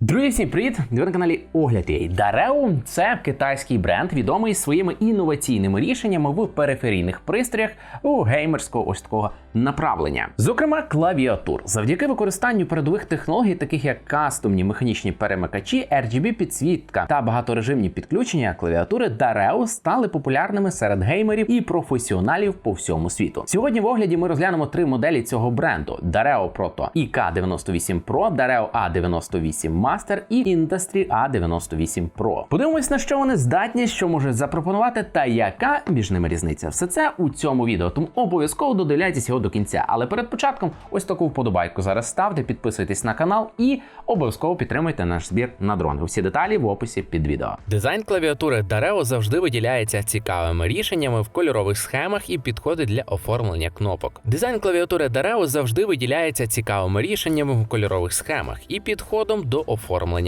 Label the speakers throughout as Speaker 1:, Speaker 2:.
Speaker 1: Друзі, всім привіт! Ви на каналі Огляд Єй. Дарео це китайський бренд, відомий своїми інноваційними рішеннями в периферійних пристроях у геймерського ось такого направлення. Зокрема, клавіатур. Завдяки використанню передових технологій, таких як кастомні механічні перемикачі, RGB підсвітка та багаторежимні підключення клавіатури Дарео стали популярними серед геймерів і професіоналів по всьому світу. Сьогодні в огляді ми розглянемо три моделі цього бренду: Dareo Proto IK98 Pro, Dareo A98 Master і Industry A98 Pro. Подивимось, на що вони здатні, що можуть запропонувати, та яка між ними різниця. Все це у цьому відео. Тому обов'язково додивляйтесь його до кінця. Але перед початком ось таку вподобайку зараз ставте, підписуйтесь на канал і обов'язково підтримуйте наш збір на дрон. Усі деталі в описі під відео.
Speaker 2: Дизайн клавіатури Dareo завжди виділяється цікавими рішеннями в кольорових схемах і підходить для оформлення кнопок. Дизайн клавіатури Dareo завжди виділяється цікавими рішеннями в кольорових схемах і підходом до оформлення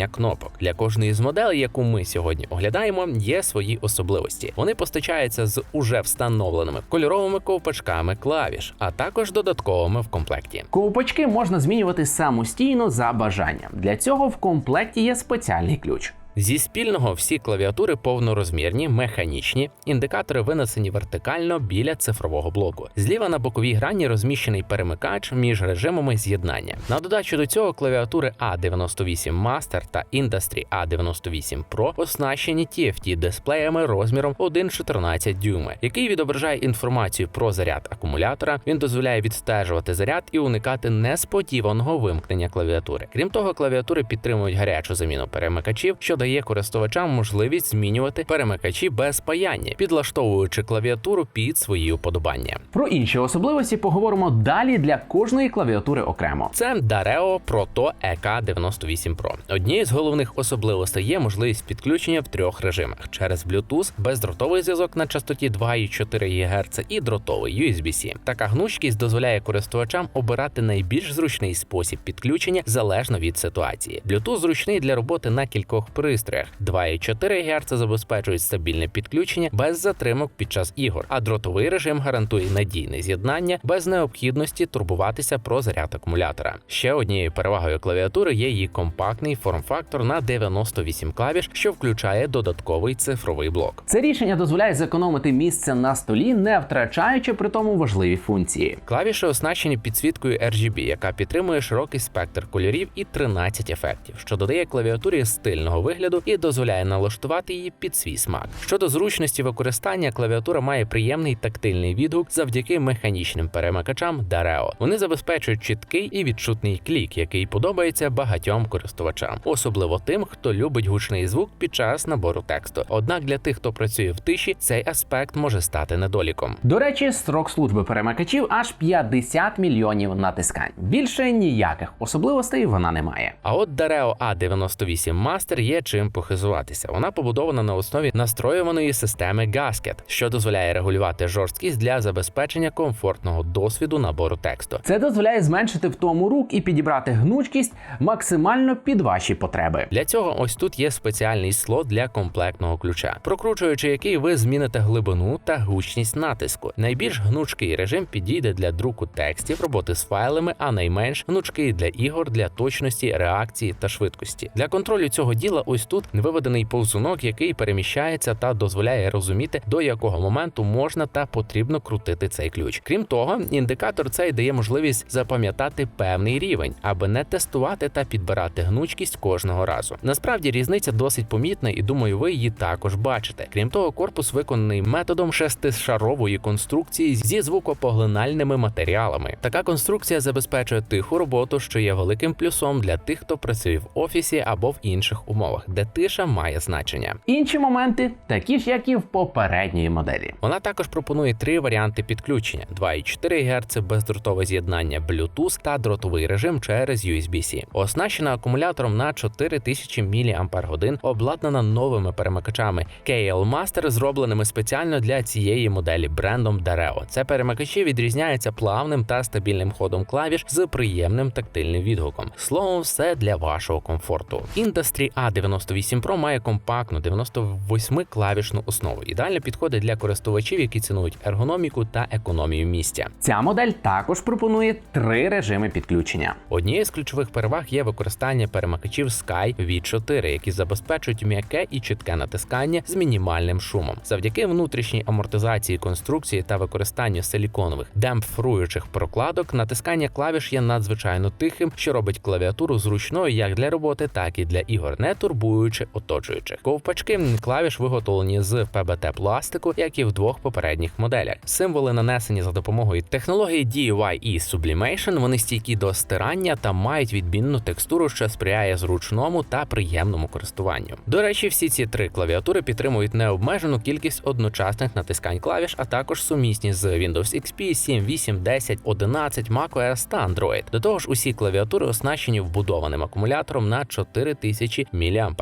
Speaker 2: кнопок. Для кожної з моделей, яку ми сьогодні оглядаємо, є свої особливості. Вони постачаються з уже встановленими кольоровими ковпачками клавіш, а також додатковими в комплекті.
Speaker 1: Ковпачки можна змінювати самостійно за бажанням. Для цього в комплекті є спеціальний ключ.
Speaker 2: Зі спільного всі клавіатури повнорозмірні, механічні, індикатори винесені вертикально біля цифрового блоку. Зліва на боковій грані розміщений перемикач між режимами з'єднання. На додачу до цього клавіатури A98 Master та Industry A98 Pro оснащені TFT дисплеями розміром 1,14 дюйми, який відображає інформацію про заряд акумулятора. Він дозволяє відстежувати заряд і уникати несподіваного вимкнення клавіатури. Крім того, клавіатури підтримують гарячу заміну перемикачів, що дає користувачам можливість змінювати перемикачі без паяння, підлаштовуючи клавіатуру під свої уподобання.
Speaker 1: Про інші особливості поговоримо далі для кожної клавіатури окремо.
Speaker 2: Це Dareo Proto EK98 Pro. Однією з головних особливостей є можливість підключення в трьох режимах через Bluetooth, бездротовий зв'язок на частоті 2,4 ГГц і дротовий USB-C. Така гнучкість дозволяє користувачам обирати найбільш зручний спосіб підключення залежно від ситуації. Bluetooth зручний для роботи на кількох пристроях. 2,4 ГГц забезпечують стабільне підключення без затримок під час ігор, а дротовий режим гарантує надійне з'єднання без необхідності турбуватися про заряд акумулятора. Ще однією перевагою клавіатури є її компактний форм-фактор на 98 клавіш, що включає додатковий цифровий блок.
Speaker 1: Це рішення дозволяє зекономити місце на столі, не втрачаючи при тому важливі функції.
Speaker 2: Клавіші оснащені підсвіткою RGB, яка підтримує широкий спектр кольорів і 13 ефектів, що додає клавіатурі стильного вигляду і дозволяє налаштувати її під свій смак. Щодо зручності використання, клавіатура має приємний тактильний відгук завдяки механічним перемикачам Dareo. Вони забезпечують чіткий і відчутний клік, який подобається багатьом користувачам, особливо тим, хто любить гучний звук під час набору тексту. Однак для тих, хто працює в тиші, цей аспект може стати недоліком.
Speaker 1: До речі, строк служби перемикачів аж 50 мільйонів натискань. Більше ніяких особливостей вона не має.
Speaker 2: А от Dareo A98 Master є чим похизуватися. Вона побудована на основі настроюваної системи Gasket, що дозволяє регулювати жорсткість для забезпечення комфортного досвіду набору тексту.
Speaker 1: Це дозволяє зменшити втому рук і підібрати гнучкість максимально під ваші потреби.
Speaker 2: Для цього ось тут є спеціальний слот для комплектного ключа, прокручуючи який ви зміните глибину та гучність натиску. Найбільш гнучкий режим підійде для друку текстів, роботи з файлами, а найменш гнучкий для ігор для точності, реакції та швидкості. Для контролю цього діла ось тут виведений повзунок, який переміщається та дозволяє розуміти, до якого моменту можна та потрібно крутити цей ключ. Крім того, індикатор цей дає можливість запам'ятати певний рівень, аби не тестувати та підбирати гнучкість кожного разу. Насправді різниця досить помітна, і думаю, ви її також бачите. Крім того, корпус виконаний методом шестишарової конструкції зі звукопоглинальними матеріалами. Така конструкція забезпечує тиху роботу, що є великим плюсом для тих, хто працює в офісі або в інших умовах, де тиша має значення.
Speaker 1: Інші моменти такі ж, як і в попередньої моделі.
Speaker 2: Вона також пропонує три варіанти підключення: 2,4 ГГц, бездротове з'єднання Bluetooth та дротовий режим через USB-C. Оснащена акумулятором на 4000 мАч, обладнана новими перемикачами KL Master, зробленими спеціально для цієї моделі брендом Dareo. Це перемикачі відрізняються плавним та стабільним ходом клавіш з приємним тактильним відгуком. Словом, все для вашого комфорту. Industry A98 98 Pro має компактну 98-клавішну основу. Ідеально підходить для користувачів, які цінують ергономіку та економію місця.
Speaker 1: Ця модель також пропонує три режими підключення.
Speaker 2: Однією з ключових переваг є використання перемикачів Sky V4, які забезпечують м'яке і чітке натискання з мінімальним шумом. Завдяки внутрішній амортизації конструкції та використанню силіконових демпфруючих прокладок, натискання клавіш є надзвичайно тихим, що робить клавіатуру зручною як для роботи, так і для ігор, не турбуючи оточуючих. Ковпачки клавіш виготовлені з ПБТ пластику, як і в двох попередніх моделях. Символи нанесені за допомогою технології DUI і Sublimation. Вони стійкі до стирання та мають відмінну текстуру, що сприяє зручному та приємному користуванню. До речі, всі ці три клавіатури підтримують необмежену кількість одночасних натискань клавіш, а також сумісні з Windows XP, 7, 8, 10, 11, macOS та Android. До того ж, усі клавіатури оснащені вбудованим акумулятором на 4000 мАч.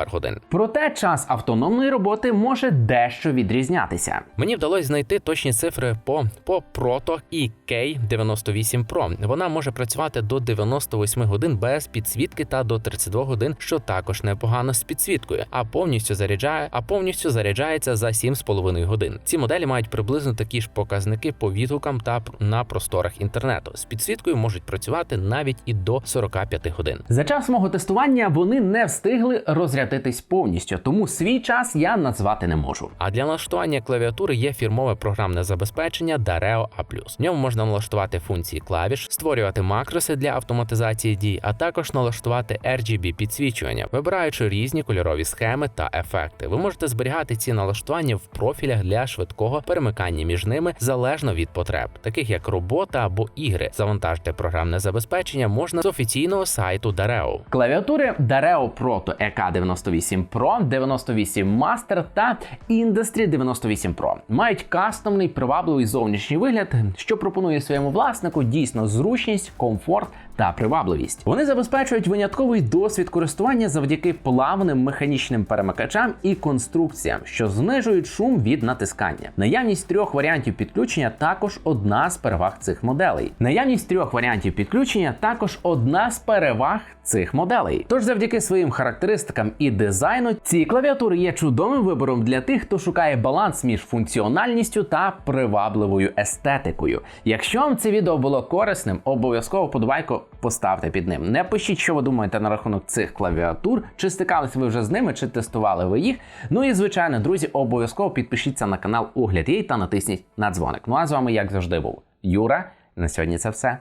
Speaker 1: Проте час автономної роботи може дещо відрізнятися.
Speaker 2: Мені вдалося знайти точні цифри по, по Proto EK98 Pro. Вона може працювати до 98 годин без підсвітки та до 32 годин, що також непогано з підсвіткою, а повністю заряджає, а повністю заряджається за 7,5 годин. Ці моделі мають приблизно такі ж показники по відгукам та на просторах інтернету. З підсвіткою можуть працювати навіть і до 45 годин.
Speaker 1: За час мого тестування вони не встигли розрядитись повністю, тому свій час я назвати не можу.
Speaker 2: А для налаштування клавіатури є фірмове програмне забезпечення Dareo A+. В ньому можна налаштувати функції клавіш, створювати макроси для автоматизації дій, а також налаштувати RGB підсвічування, вибираючи різні кольорові схеми та ефекти. Ви можете зберігати ці налаштування в профілях для швидкого перемикання між ними залежно від потреб, таких як робота або ігри. Завантажити програмне забезпечення можна з офіційного сайту Dareo.
Speaker 1: Клавіатури Dareo Proto EK98 Pro, 98 Master та Industry 98 Pro. Мають кастомний привабливий зовнішній вигляд, що пропонує своєму власнику дійсно зручність, комфорт та привабливість. Вони забезпечують винятковий досвід користування завдяки плавним механічним перемикачам і конструкціям, що знижують шум від натискання. Наявність трьох варіантів підключення також одна з переваг цих моделей. Наявність трьох варіантів підключення також одна з переваг цих моделей. Тож, завдяки своїм характеристикам і дизайну, ці клавіатури є чудовим вибором для тих, хто шукає баланс між функціональністю та привабливою естетикою. Якщо вам це відео було корисним, обов'язково подобайку поставте під ним. Не пишіть, що ви думаєте на рахунок цих клавіатур, чи стикалися ви вже з ними, чи тестували ви їх. Ну і звичайно, друзі, обов'язково підпишіться на канал Огляд Єй та натисніть на дзвоник. Ну а з вами, як завжди, був Юра. На сьогодні це все.